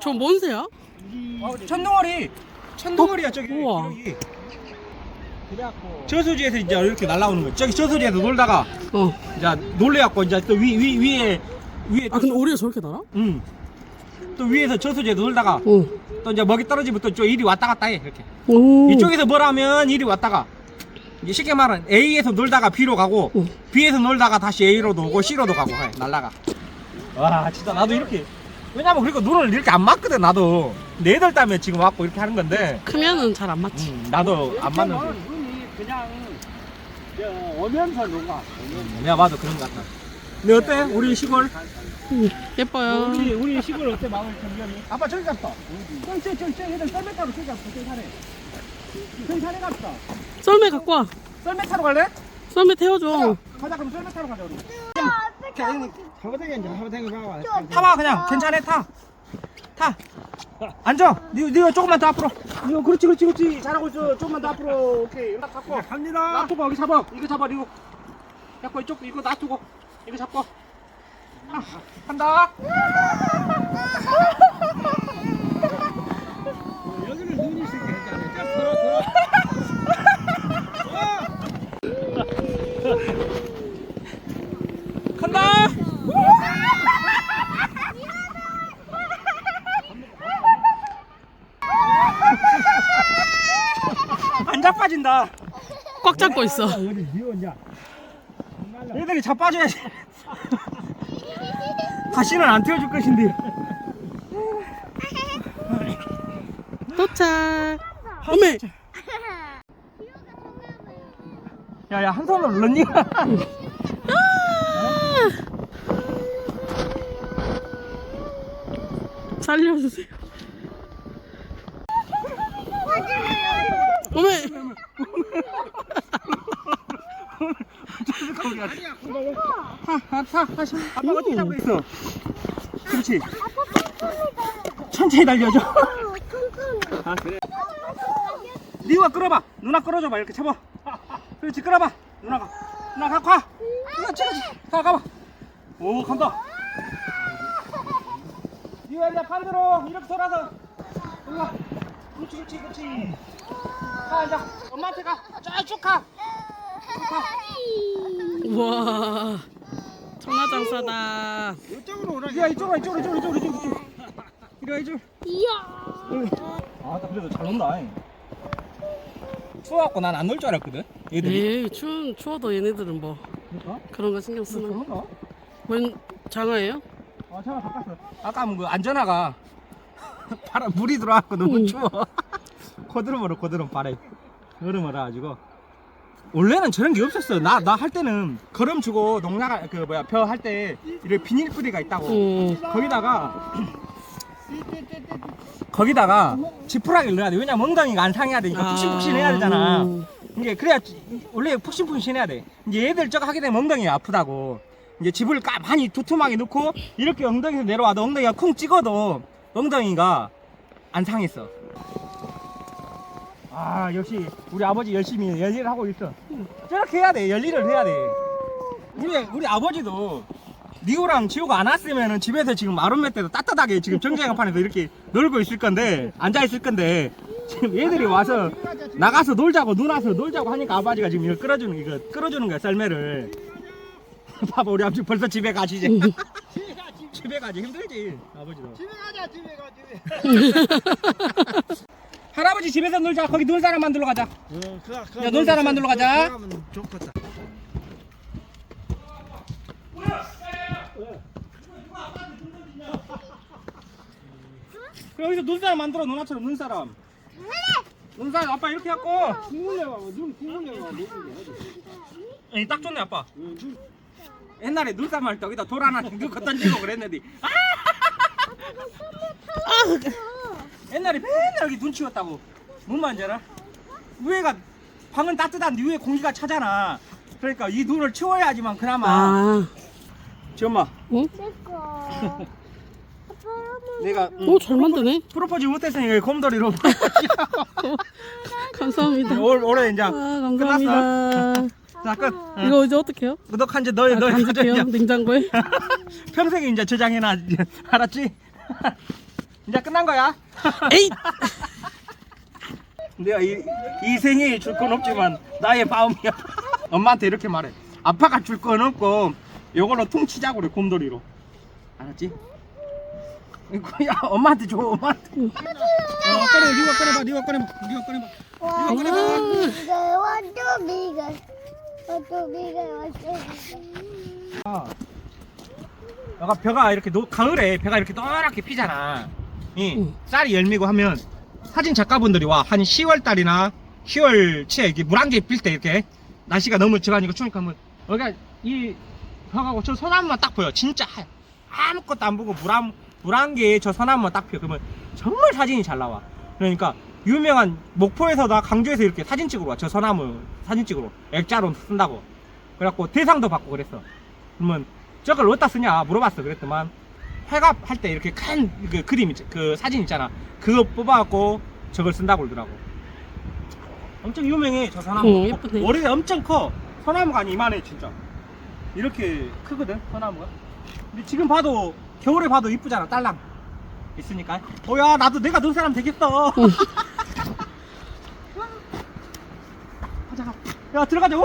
저 뭔 새야? 어, 천둥어리. 천둥어리야 저기. 우와. 저수지에서 이제 이렇게 날라오는 거. 저기 저수지에서 놀다가 어. 이제 놀래갖고 이제 또 위 위 위에 위에 아 근데 오리가 저렇게 날아? 음. 또 위에서 저수지에서 놀다가 어. 또 이제 먹이 떨어지면 또저 이리 왔다 갔다 해 이렇게. 오. 이쪽에서 뭘 하면 이리 왔다가 이제 쉽게 말하면 A에서 놀다가 B로 가고 어. B에서 놀다가 다시 A로도 오고 C로도 가고 해 날라가. 와 진짜 나도 이렇게. 왜냐면 그리고 눈을 이렇게 안 맞거든 나도. 내들 때문에 지금 왔고 이렇게 하는 건데. 크면은 잘 안 맞지. 음, 나도 안 맞는데 눈이 그냥 저 오면서 녹아. 내가 봐도 그런 것 같다 근데 어때? 우리 시골? 음, 예뻐요. 우리 우리 시골 어때? 마을 전경이 아빠 저기 갔다. 저기 저기 저기 저기 얘들 썰매 타러 저기 갔어 저기 산에 저기 산에 갔어 썰매 갖고 와. 썰매 타러 갈래? 썰매 태워줘. 가자 그럼 썰매 타러 가자 우리. 타봐 그냥 괜찮아 타. 타. 앉아. 니 니가 조금만 더 앞으로. 이거 그렇지 그렇지 그렇지 잘하고 있어. 조금만 더 앞으로. 오케이. 이거 잡고. 갑니다. 놔두고 여기 잡아. 이거 잡아 이거. 잡고 이쪽 이거 놔두고. 이거 잡고. 아, 간다. 여기는 눈이 있으니까 괜찮아. 자, 돌아 돌아. 간다. 안 자 빠진다. 꽉 잡고 있어. 어디 미웠냐? 얘들이 자 빠져야지. 다시는 안 태워줄 것인데. 도착. 어메. 야야 한 손으로 런닝. 살려주세요. 타, 다시. 아빠 어떻게 잡고 있어? 그렇지. 천천히 달려줘. 아 그래. 니가 끌어봐. 누나 끌어줘봐. 이렇게 잡아. 그렇지, 끌어봐. 누나가. 누나 가, 가. 그렇지, 그렇지. 가, 가봐. 오, 간다. 니가 이제 반대로 이렇게 돌아서. 올라. 그렇지, 그렇지, 그렇지. 가, 앉아. 엄마한테 가. 쭉 가. 쭉 가. 우와. 천하장사다. 이쪽으로 오라. 야, 이쪽으로, 이쪽으로, 이쪽으로, 이쪽으로, 이쪽으로. 이리 와, 이쪽으로. 아, 나 그래도 잘 논다. 추워갖고 난 안 놀 줄 알았거든. 얘들이. 에이 추운 추워도 얘네들은 뭐 그러니까? 그런 거 신경 쓰나? 그런가? 웬 장어예요? 아, 잠깐 바꿨어. 아까 그 안전화가 바람 물이 들어와갖고 너무 응. 추워. 고드름으로 고드름 바래. 여름을 가지고. 원래는 저런 게 없었어. 나나 할 때는 거름 주고 농약 그 뭐야 벼 할 때 이렇게 비닐 뿌리가 있다고. 어. 거기다가 거기다가 지푸라기를 넣어야 돼. 왜냐면 엉덩이가 안 상해야 되니까 푹신푹신해야 되잖아. 음. 이게 그래야 원래 푹신푹신해야 돼. 이제 얘들 저거 하게 되면 엉덩이가 아프다고. 이제 집을 까 많이 두툼하게 넣고 이렇게 엉덩이에서 내려와도 엉덩이가 쿵 찍어도 엉덩이가 안 상했어. 아 역시 우리 아버지 열심히 열일을 하고 있어. 저렇게 해야 돼. 열일을 해야 돼. 우리 우리 아버지도 리오랑 지호가 안 왔으면 은 집에서 지금 아름매 때도 따뜻하게 지금 정자영판에서 이렇게 놀고 있을 건데 앉아 있을 건데 지금 얘들이 와서 나가서 놀자고 눈 와서 놀자고 하니까 아버지가 지금 이거 끌어주는 이거 끌어주는 거야 썰매를 봐봐 우리 아버지 벌써 집에 가시지 집에 가지 힘들지 아버지도 집에 가자 집에 가 집에. 할아버지 집에서 놀자 거기 놀 사람 만들러 가자 어, 그, 그, 야, 놀 사람 만들러 가자. 그러면 좋겠다. 그럼 여기서 눈사람 만들어 누나처럼 눈사람 눈사람 아빠 이렇게 갖고 국물려봐 눈 국물려봐 에이, 딱 좋네 아빠 옛날에 눈사람 할 때 여기다 돌 하나 넣고 던지고 그랬는데 아! 옛날에 맨날 여기 눈 치웠다고 뭔 말인지 알아? 위에가 방은 따뜻한데 위에 공기가 차잖아 그러니까 이 눈을 치워야지만 그나마 아. 지 엄마 응? 내가 응, 오, 잘 만드네. 프로포즈 못했으니까 곰돌이로 감사합니다. 올, 올해 이제 아, 감사합니다. 자자 끝. 응. 이거 이제 어떻게 해요? 구독한 지 너희 아, 너희 간직해요? 냉장고에? 평생 이제 저장해놔 알았지? 이제 끝난 거야. 에이! 내가 이, 이 생에 줄 건 없지만 나의 마음이야. 엄마한테 이렇게 말해. 아빠가 줄 건 없고 요걸로 퉁치자고 그래 곰돌이로. 알았지? 이거 야 엄마한테 줘 엄마한테. 어 꺼내 리가 꺼내봐 리가 꺼내봐 리가 꺼내봐. 아, 리가 꺼내봐. 아, 여가 벼가 이렇게 노, 가을에 벼가 이렇게 노랗게 피잖아. 이 응. 쌀이 열미고 하면 사진 작가분들이 와 한 10월 달이나 10월 치에 물안개 필때 이렇게 날씨가 너무 지가니까 추우니까 하면 여기가 이 벼가고 저 소나무만 딱 보여. 진짜 하얘. 아무것도 안 보고 물안 물안개에 저 소나무만 딱 피어. 그러면 정말 사진이 잘 나와. 그러니까 유명한 목포에서나 강주에서 이렇게 사진 찍으러 와. 저 소나무 사진 찍으러 액자로 쓴다고. 그래갖고 대상도 받고 그랬어. 그러면 저걸 어디다 쓰냐 물어봤어. 그랬더만 회갑 할 때 이렇게 큰 그 그림 있- 그 사진 있잖아. 그거 뽑아갖고 저걸 쓴다고 그러더라고. 엄청 유명해 저 소나무. 어, 예쁘네. 머리에 엄청 커. 소나무가 아니 이만해 진짜. 이렇게 크거든 소나무가. 근데 지금 봐도 겨울에 봐도 이쁘잖아 딸랑 있으니까. 어야 나도 내가 넣은 사람 되겠어. 가자 가. 야 들어가자. 우!